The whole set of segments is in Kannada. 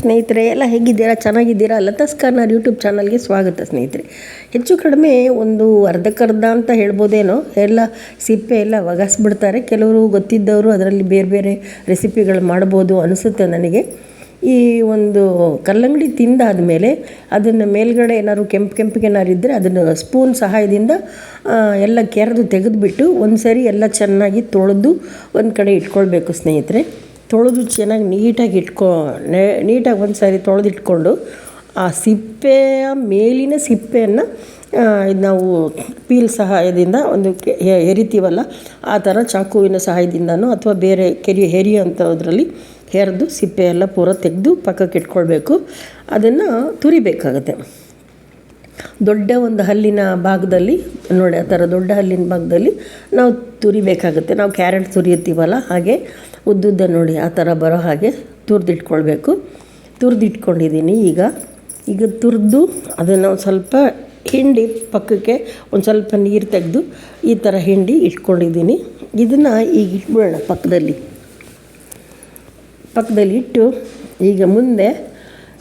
ಸ್ನೇಹಿತರೆ, ಎಲ್ಲ ಹೇಗಿದ್ದೀರಾ? ಚೆನ್ನಾಗಿದ್ದೀರಾ? ಲತಾಸ್ ಯೂಟ್ಯೂಬ್ ಚಾನಲ್ಗೆ ಸ್ವಾಗತ ಸ್ನೇಹಿತರೆ. ಹೆಚ್ಚು ಕಡಿಮೆ ಒಂದು ಅರ್ಧಕ್ಕರ್ಧ ಅಂತ ಹೇಳ್ಬೋದೇನೋ? ಎಲ್ಲ ಸಿಪ್ಪೆ ಎಲ್ಲ ಒಗಸ್ಬಿಡ್ತಾರೆ. ಕೆಲವರು ಗೊತ್ತಿದ್ದವರು ಅದರಲ್ಲಿ ಬೇರೆ ಬೇರೆ ರೆಸಿಪಿಗಳು ಮಾಡ್ಬೋದು ಅನಿಸುತ್ತೆ ನನಗೆ. ಈ ಒಂದು ಕಲ್ಲಂಗಡಿ ತಿಂದಾದ ಮೇಲೆ ಅದನ್ನು ಮೇಲ್ಗಡೆ ಏನಾದ್ರು ಕೆಂಪು ಕೆಂಪಿಗೆ ಏನಾದ್ರು ಇದ್ದರೆ ಅದನ್ನು ಸ್ಪೂನ್ ಸಹಾಯದಿಂದ ಎಲ್ಲ ಕೆರೆದು ತೆಗೆದುಬಿಟ್ಟು ಒಂದು ಸರಿ ಎಲ್ಲ ಚೆನ್ನಾಗಿ ತೊಳೆದು ಒಂದು ಕಡೆ ಇಟ್ಕೊಳ್ಬೇಕು ಸ್ನೇಹಿತರೆ. ತೊಳೆದು ಚೆನ್ನಾಗಿ ನೀಟಾಗಿ ಇಟ್ಕೊ ನೀಟಾಗಿ ಒಂದು ಸಾರಿ ತೊಳೆದಿಟ್ಕೊಂಡು ಆ ಸಿಪ್ಪೆಯ ಮೇಲಿನ ಸಿಪ್ಪೆಯನ್ನು ಇದು ನಾವು ಪೀಲ್ ಸಹಾಯದಿಂದ ಒಂದು ಹೆರಿತೀವಲ್ಲ ಆ ಥರ ಚಾಕುವಿನ ಸಹಾಯದಿಂದನೋ ಅಥವಾ ಬೇರೆ ಕೆರಿ ಹೆರಿಯೋಂಥದ್ರಲ್ಲಿ ಹೆರೆದು ಸಿಪ್ಪೆ ಎಲ್ಲ ಪೂರ ತೆಗೆದು ಪಕ್ಕಕ್ಕೆ ಇಟ್ಕೊಳ್ಬೇಕು ಅದನ್ನು ತುರಿಬೇಕಾಗತ್ತೆ. ದೊಡ್ಡ ಒಂದು ಹಲ್ಲಿನ ಭಾಗದಲ್ಲಿ, ನೋಡಿ ಆ ಥರ ದೊಡ್ಡ ಹಲ್ಲಿನ ಭಾಗದಲ್ಲಿ ನಾವು ತುರಿಬೇಕಾಗುತ್ತೆ. ನಾವು ಕ್ಯಾರೆಟ್ ತುರಿಯುತ್ತೀವಲ್ಲ, ಹಾಗೆ ಉದ್ದುದ್ದ ನೋಡಿ ಆ ಥರ ಬರೋ ಹಾಗೆ ತುರಿದಿಟ್ಕೊಳ್ಬೇಕು. ತುರಿದಿಟ್ಕೊಂಡಿದ್ದೀನಿ ಈಗ. ಈಗ ತುರಿದು ಅದನ್ನು ಸ್ವಲ್ಪ ಹಿಂಡಿ ಪಕ್ಕಕ್ಕೆ ಒಂದು ಸ್ವಲ್ಪ ನೀರು ತೆಗೆದು ಈ ಥರ ಹಿಂಡಿ ಇಟ್ಕೊಂಡಿದ್ದೀನಿ. ಇದನ್ನು ಈಗ ಇಟ್ಬಿಡೋಣ ಪಕ್ಕದಲ್ಲಿ. ಪಕ್ಕದಲ್ಲಿ ಇಟ್ಟು ಈಗ ಮುಂದೆ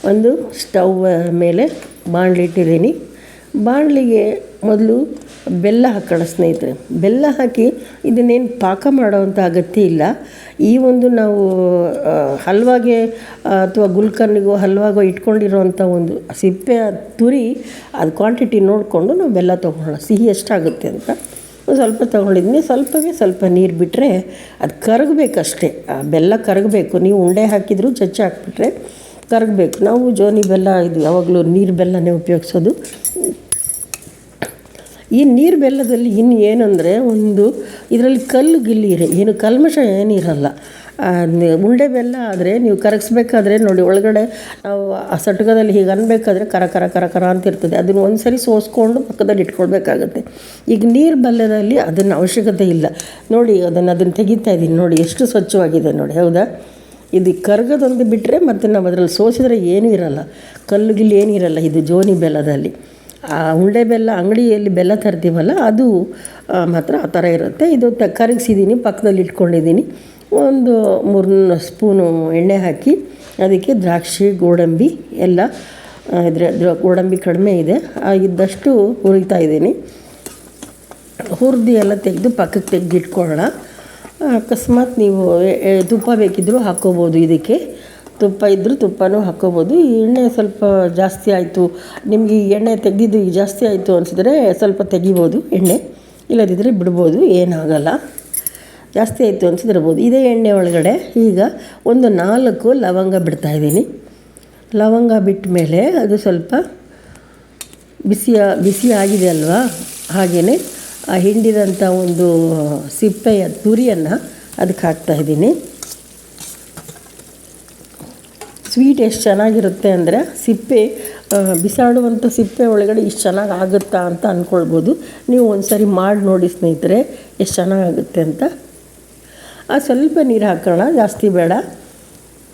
ಒಂದು ಸ್ಟವ್ ಮೇಲೆ ಬಾಣಲಿ ಇಟ್ಟಿದ್ದೀನಿ. ಬಾಣಲಿಗೆ ಮೊದಲು ಬೆಲ್ಲ ಹಾಕೋಣ ಸ್ನೇಹಿತರೆ. ಬೆಲ್ಲ ಹಾಕಿ ಇದನ್ನೇನು ಪಾಕ ಮಾಡೋವಂಥ ಅಗತ್ಯ ಇಲ್ಲ. ಈ ಒಂದು ನಾವು ಹಲ್ವಾಗೆ ಅಥವಾ ಗುಲ್ಕರ್ನಿಗೋ ಹಲ್ವಾಗೋ ಇಟ್ಕೊಂಡಿರೋವಂಥ ಒಂದು ಸಿಪ್ಪೆ, ತುರಿ, ಅದು ಕ್ವಾಂಟಿಟಿ ನೋಡಿಕೊಂಡು ನಾವು ಬೆಲ್ಲ ತೊಗೊಳ್ಳೋಣ. ಸಿಹಿ ಎಷ್ಟಾಗುತ್ತೆ ಅಂತ ಸ್ವಲ್ಪ ತೊಗೊಂಡಿದ್ದೀನಿ ಸ್ವಲ್ಪವೇ ಸ್ವಲ್ಪ ನೀರು ಬಿಟ್ಟರೆ ಅದು ಕರಗಬೇಕಷ್ಟೇ. ಆ, ಬೆಲ್ಲ ಕರಗಬೇಕು. ನೀವು ಉಂಡೆ ಹಾಕಿದರೂ ಚಚ್ಚಿ ಹಾಕ್ಬಿಟ್ರೆ ಕರಗಬೇಕು. ನಾವು ಜೋನಿ ಬೆಲ್ಲ ಇದು ಯಾವಾಗಲೂ ನೀರು ಬೆಲ್ಲನೇ ಉಪಯೋಗಿಸೋದು. ಈ ನೀರು ಬೆಲ್ಲದಲ್ಲಿ ಇನ್ನು ಏನಂದರೆ ಒಂದು ಇದರಲ್ಲಿ ಕಲ್ಲು ಗಿಲ್ಲಿ ಏನು ಕಲ್ಮಶ ಏನಿರಲ್ಲ. ಉಂಡೆ ಬೆಲ್ಲ ಆದರೆ ನೀವು ಕರಗಿಸ್ಬೇಕಾದ್ರೆ ನೋಡಿ ಒಳಗಡೆ ನಾವು ಆ ಸಟ್ಕದಲ್ಲಿ ಹೀಗೆ ಅನ್ಬೇಕಾದ್ರೆ ಕರ ಕರ ಕರ ಕರ ಅಂತ ಇರ್ತದೆ. ಅದನ್ನು ಒಂದು ಸರಿ ಸೋಸ್ಕೊಂಡು ಪಕ್ಕದಲ್ಲಿ ಇಟ್ಕೊಳ್ಬೇಕಾಗತ್ತೆ. ಈಗ ನೀರು ಬೆಲ್ಲದಲ್ಲಿ ಅದನ್ನು ಅವಶ್ಯಕತೆ ಇಲ್ಲ. ನೋಡಿ ಅದನ್ನು ಅದನ್ನು ತೆಗಿತಾ ಇದ್ದೀನಿ ನೋಡಿ ಎಷ್ಟು ಸ್ವಚ್ಛವಾಗಿದೆ ನೋಡಿ, ಹೌದಾ? ಇದು ಕರ್ಗದೊಂದು ಬಿಟ್ಟರೆ ಮತ್ತು ನಾವು ಅದರಲ್ಲಿ ಸೋಸಿದ್ರೆ ಏನೂ ಇರಲ್ಲ. ಕಲ್ಲು ಗಿಲ್ಲು ಏನೂ ಇರಲ್ಲ. ಇದು ಜೋನಿ ಬೆಲ್ಲದಲ್ಲಿ. ಆ ಉಂಡೆ ಬೆಲ್ಲ, ಅಂಗಡಿಯಲ್ಲಿ ಬೆಲ್ಲ ತರ್ತೀವಲ್ಲ, ಅದು ಮಾತ್ರ ಆ ಥರ ಇರುತ್ತೆ. ಇದು ತ ಕರಗಿಸಿದ್ದೀನಿ ಪಕ್ಕದಲ್ಲಿ ಇಟ್ಕೊಂಡಿದ್ದೀನಿ ಒಂದು ಮೂರು ಸ್ಪೂನು ಎಣ್ಣೆ ಹಾಕಿ, ಅದಕ್ಕೆ ದ್ರಾಕ್ಷಿ, ಗೋಡಂಬಿ ಎಲ್ಲ ಇದ್ರೆ ಗೋಡಂಬಿ ಕಡಿಮೆ ಇದೆ. ಆಗಿದ್ದಷ್ಟು ಹುರಿತಾ ಇದ್ದೀನಿ. ಹುರಿದು ಎಲ್ಲ ತೆಗೆದು ಪಕ್ಕಕ್ಕೆ ತೆಗೆದು ಇಟ್ಕೊಳ್ಳೋಣ ಅಕಸ್ಮಾತ್ ನೀವು ತುಪ್ಪ ಬೇಕಿದ್ದರೂ ಹಾಕ್ಕೋಬೋದು ಇದಕ್ಕೆ. ತುಪ್ಪ ಇದ್ದರೂ ತುಪ್ಪನೂ ಹಾಕ್ಕೋಬೋದು. ಎಣ್ಣೆ ಸ್ವಲ್ಪ ಜಾಸ್ತಿ ಆಯಿತು, ನಿಮಗೆ ಎಣ್ಣೆ ತೆಗೆದಿದ್ದು ಈಗ ಜಾಸ್ತಿ ಆಯಿತು ಅನಿಸಿದ್ರೆ ಸ್ವಲ್ಪ ತೆಗಿಬೋದು ಎಣ್ಣೆ. ಇಲ್ಲದಿದ್ದರೆ ಬಿಡ್ಬೋದು ಏನಾಗಲ್ಲ ಜಾಸ್ತಿ ಆಯಿತು ಅನಿಸಿದಿರ್ಬೋದು. ಇದೇ ಎಣ್ಣೆ ಒಳಗಡೆ ಈಗ ಒಂದು ನಾಲ್ಕು ಲವಂಗ ಬಿಡ್ತಾಯಿದ್ದೀನಿ ಲವಂಗ ಬಿಟ್ಟ ಮೇಲೆ ಅದು ಸ್ವಲ್ಪ ಬಿಸಿಯ ಬಿಸಿ ಆಗಿದೆ ಅಲ್ವಾ? ಹಾಗೆಯೇ ಆ ಹಿಂಡಿದಂಥ ಒಂದು ಸಿಪ್ಪೆಯ ತುರಿಯನ್ನು ಅದಕ್ಕೆ ಹಾಕ್ತಾ ಇದ್ದೀನಿ. ಸ್ವೀಟ್ ಎಷ್ಟು ಚೆನ್ನಾಗಿರುತ್ತೆ ಅಂದರೆ ಸಿಪ್ಪೆ ಬಿಸಾಡುವಂಥ ಸಿಪ್ಪೆ ಒಳಗಡೆ ಇಷ್ಟು ಚೆನ್ನಾಗಿ ಆಗುತ್ತಾ ಅಂತ ಅಂದ್ಕೊಳ್ಬೋದು ನೀವು ಒಂದು ಸರಿ ಮಾಡಿ ನೋಡಿ ಸ್ನೇಹಿತರೆ, ಎಷ್ಟು ಚೆನ್ನಾಗಾಗುತ್ತೆ ಅಂತ. ಆ, ಸ್ವಲ್ಪ ನೀರು ಹಾಕೋಣ, ಜಾಸ್ತಿ ಬೇಡ.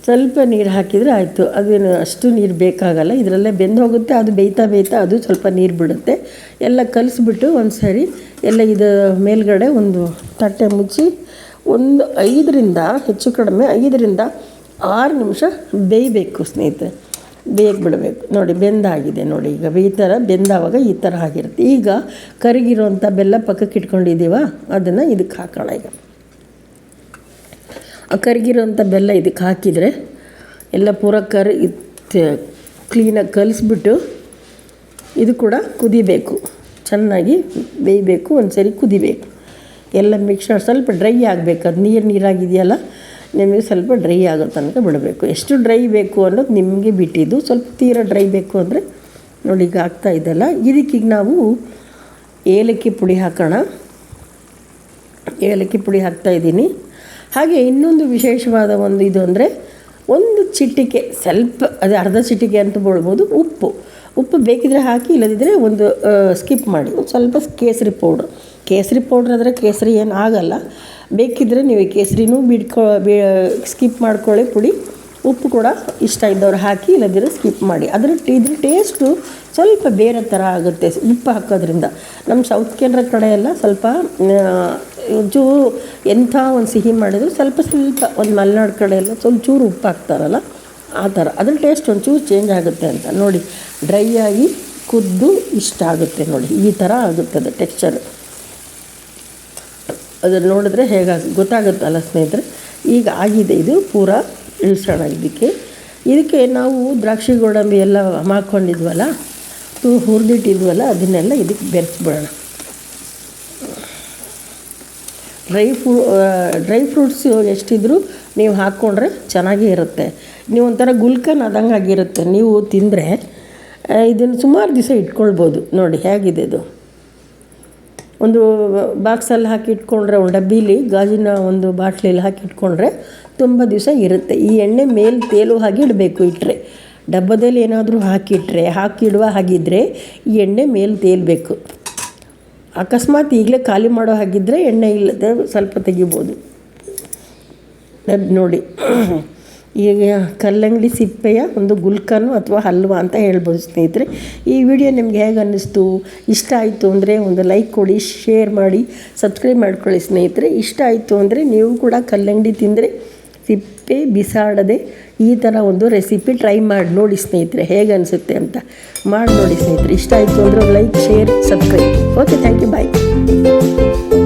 ಸ್ವಲ್ಪ ನೀರು ಹಾಕಿದರೆ ಆಯಿತು. ಅದೇನು ಅಷ್ಟು ನೀರು ಬೇಕಾಗಲ್ಲ. ಇದರಲ್ಲೇ ಬೆಂದು ಹೋಗುತ್ತೆ. ಅದು ಬೇಯ್ತಾ ಬೇಯ್ತಾ ಅದು ಸ್ವಲ್ಪ ನೀರು ಬಿಡುತ್ತೆ. ಎಲ್ಲ ಕಲಿಸ್ಬಿಟ್ಟು ಒಂದು ಸರಿ ಎಲ್ಲ ಇದು ಮೇಲ್ಗಡೆ ಒಂದು ತಟ್ಟೆ ಮುಚ್ಚಿ ಒಂದು ಐದರಿಂದ, ಹೆಚ್ಚು ಕಡಿಮೆ ಐದರಿಂದ ಆರು ನಿಮಿಷ ಬೇಯಬೇಕು ಸ್ನೇಹಿತರೆ. ಬೇಯಕ್ಕೆ ಬಿಡಬೇಕು. ನೋಡಿ, ಬೆಂದಾಗಿದೆ ನೋಡಿ. ಈಗ ಈ ಥರ ಬೆಂದಾವಾಗ ಈ ಥರ ಆಗಿರುತ್ತೆ. ಈಗ ಕರಿಗಿರೋಂಥ ಬೆಲ್ಲ ಪಕ್ಕಕ್ಕೆ ಇಟ್ಕೊಂಡಿದ್ದೀವ? ಅದನ್ನು ಇದಕ್ಕೆ ಹಾಕೋಣ ಈಗ. ಕರಗಿರೋಂಥ ಬೆಲ್ಲ ಇದಕ್ಕೆ ಹಾಕಿದರೆ ಎಲ್ಲ ಪೂರ ಕರಿ ಕ್ಲೀನಾಗಿ ಕಲಿಸ್ಬಿಟ್ಟು ಇದು ಕೂಡ ಕುದಿಬೇಕು. ಚೆನ್ನಾಗಿ ಬೇಯಬೇಕು ಒಂದು ಸರಿ ಕುದಿಬೇಕು. ಎಲ್ಲ ಮಿಕ್ಸರ್ ಸ್ವಲ್ಪ ಡ್ರೈ ಆಗಬೇಕು. ಅದು ನೀರು ನೀರಾಗಿದೆಯಲ್ಲ, ನಿಮಗೆ ಸ್ವಲ್ಪ ಡ್ರೈ ಆಗೋ ತನಕ ಬಿಡಬೇಕು. ಎಷ್ಟು ಡ್ರೈ ಬೇಕು ಅನ್ನೋದು ನಿಮಗೆ ಬಿಟ್ಟಿದ್ದು. ಸ್ವಲ್ಪ ತೀರ ಡ್ರೈ ಬೇಕು ಅಂದರೆ ನೋಡಿ ಈಗ ಆಗ್ತಾ ಇದೆಲ್ಲ. ಇದಕ್ಕೀಗ ನಾವು ಏಲಕ್ಕಿ ಪುಡಿ ಹಾಕೋಣ. ಏಲಕ್ಕಿ ಪುಡಿ ಹಾಕ್ತಾ ಇದ್ದೀನಿ. ಹಾಗೆ ಇನ್ನೊಂದು ವಿಶೇಷವಾದ ಒಂದು ಇದು ಅಂದರೆ ಒಂದು ಚಿಟಿಕೆ, ಸ್ವಲ್ಪ ಅದು ಅರ್ಧ ಚಿಟಿಕೆ ಅಂತ ಬೋಳ್ಬೋದು, ಉಪ್ಪು. ಉಪ್ಪು ಬೇಕಿದ್ರೆ ಹಾಕಿ ಇಲ್ಲದಿದ್ದರೆ ಒಂದು ಸ್ಕಿಪ್ ಮಾಡಿ. ಒಂದು ಸ್ವಲ್ಪ ಕೇಸರಿ ಪೌಡ್ರ್ ಕೇಸರಿ ಪೌಡ್ರ್ ಆದರೆ ಕೇಸರಿ ಏನು ಆಗಲ್ಲ. ಬೇಕಿದ್ದರೆ ನೀವು ಕೇಸರಿನೂ ಬಿಡ್ಕೊ, ಬಿ ಸ್ಕಿಪ್ ಮಾಡ್ಕೊಳ್ಳಿ ಪುಡಿ. ಉಪ್ಪು ಕೂಡ ಇಷ್ಟ ಇದ್ದವ್ರು ಹಾಕಿ ಇಲ್ಲದಿದ್ದರೆ ಸ್ಕಿಪ್ ಮಾಡಿ. ಅದರ ಇದ್ರ ಟೇಸ್ಟು ಸ್ವಲ್ಪ ಬೇರೆ ಥರ ಆಗುತ್ತೆ ಉಪ್ಪು ಹಾಕೋದ್ರಿಂದ. ನಮ್ಮ ಸೌತ್ ಕೇಂದ್ರ ಕಡೆ ಎಲ್ಲ ಸ್ವಲ್ಪ ಚೂರು ಎಂಥ ಒಂದು ಸಿಹಿ ಮಾಡಿದ್ರು ಸ್ವಲ್ಪ ಸ್ವಲ್ಪ ಒಂದು ಮಲೆನಾಡು ಕಡೆ ಎಲ್ಲ ಸ್ವಲ್ಪ ಚೂರು ಉಪ್ಪು ಹಾಕ್ತಾರಲ್ಲ, ಆ ಥರ. ಅದ್ರ ಟೇಸ್ಟ್ ಒಂಚೂರು ಚೇಂಜ್ ಆಗುತ್ತೆ ಅಂತ. ನೋಡಿ ಡ್ರೈ ಆಗಿ ಕುದ್ದು ಇಷ್ಟ ಆಗುತ್ತೆ ನೋಡಿ, ಈ ಥರ ಆಗುತ್ತೆ ಅದು ಟೆಕ್ಸ್ಚರ್ ಅದನ್ನು ನೋಡಿದ್ರೆ ಹೇಗಾಗಿ, ಗೊತ್ತಾಗುತ್ತಲ್ಲ ಸ್ನೇಹಿತರೆ? ಈಗ ಆಗಿದೆ ಇದು ಪೂರ ಇಳಿಸೋಣ ಇದಕ್ಕೆ. ಇದಕ್ಕೆ ನಾವು ದ್ರಾಕ್ಷಿ ಗೋಡಂಬಿ ಎಲ್ಲ ಮಾಡ್ಕೊಂಡಿದ್ವಲ್ಲ ತು ಹುರಿದಿಟ್ಟಿದ್ವಲ್ಲ, ಅದನ್ನೆಲ್ಲ ಇದಕ್ಕೆ ಬೆರೆಸ್ಬಿಡೋಣ. ಡ್ರೈ ಫ್ರೂ ಡ್ರೈ ಫ್ರೂಟ್ಸ್ ಎಷ್ಟಿದ್ರೂ ನೀವು ಹಾಕ್ಕೊಂಡ್ರೆ ಚೆನ್ನಾಗೇ ಇರುತ್ತೆ. ನೀವು ಒಂಥರ ಗುಲ್ಕನ್ ಆದಂಗೆ ಆಗಿರುತ್ತೆ. ನೀವು ತಿಂದರೆ ಇದನ್ನು ಸುಮಾರು ದಿವಸ ಇಟ್ಕೊಳ್ಬೋದು. ನೋಡಿ, ಹೇಗಿದೆ ಇದು. ಒಂದು ಬಾಕ್ಸಲ್ಲಿ ಹಾಕಿ ಇಟ್ಕೊಂಡ್ರೆ, ಒಂದು ಡಬ್ಬೀಲಿ ಗಾಜಿನ ಒಂದು ಬಾಟ್ಲಿಲಿ ಹಾಕಿ ಇಟ್ಕೊಂಡ್ರೆ ತುಂಬ ದಿವಸ ಇರುತ್ತೆ. ಈ ಎಣ್ಣೆ ಮೇಲೆ ತೇಲು ಹಾಗೆ ಇಡಬೇಕು ಇಟ್ಟರೆ ಡಬ್ಬದಲ್ಲಿ ಏನಾದರೂ ಹಾಕಿಟ್ರೆ, ಹಾಕಿಡುವ ಹಾಗಿದ್ದರೆ ಈ ಎಣ್ಣೆ ಮೇಲೆ ತೇಲಬೇಕು. ಅಕಸ್ಮಾತ್ ಈಗಲೇ ಖಾಲಿ ಮಾಡೋ ಹಾಗಿದ್ದರೆ ಎಣ್ಣೆ ಇಲ್ಲದೆ ಸ್ವಲ್ಪ ತೆಗಿಬೋದು. ನೋಡಿ. ಈಗ ಕಲ್ಲಂಗಡಿ ಸಿಪ್ಪೆಯ ಒಂದು ಗುಲ್ಕನು ಅಥವಾ ಹಲ್ವಾ ಅಂತ ಹೇಳ್ಬೋದು ಸ್ನೇಹಿತರೆ. ಈ ವಿಡಿಯೋ ನಿಮ್ಗೆ ಹೇಗೆ ಅನ್ನಿಸ್ತು? ಇಷ್ಟ ಆಯಿತು ಅಂದರೆ ಒಂದು ಲೈಕ್ ಕೊಡಿ, ಶೇರ್ ಮಾಡಿ, ಸಬ್ಸ್ಕ್ರೈಬ್ ಮಾಡ್ಕೊಳ್ಳಿ ಸ್ನೇಹಿತರೆ. ಇಷ್ಟ ಆಯಿತು ಅಂದರೆ ನೀವು ಕೂಡ ಕಲ್ಲಂಗಡಿ ತಿಂದರೆ ಸಿಪ್ಪೆ ಬಿಸಾಡದೆ ಈ ಥರ ಒಂದು ರೆಸಿಪಿ ಟ್ರೈ ಮಾಡಿ ನೋಡಿ ಸ್ನೇಹಿತರೆ, ಹೇಗೆ ಅನಿಸುತ್ತೆ ಅಂತ ಮಾಡಿ ನೋಡಿ ಸ್ನೇಹಿತರೆ. ಇಷ್ಟ ಆಯಿತು ಅಂದರೆ like, share, subscribe. Okay thank you bye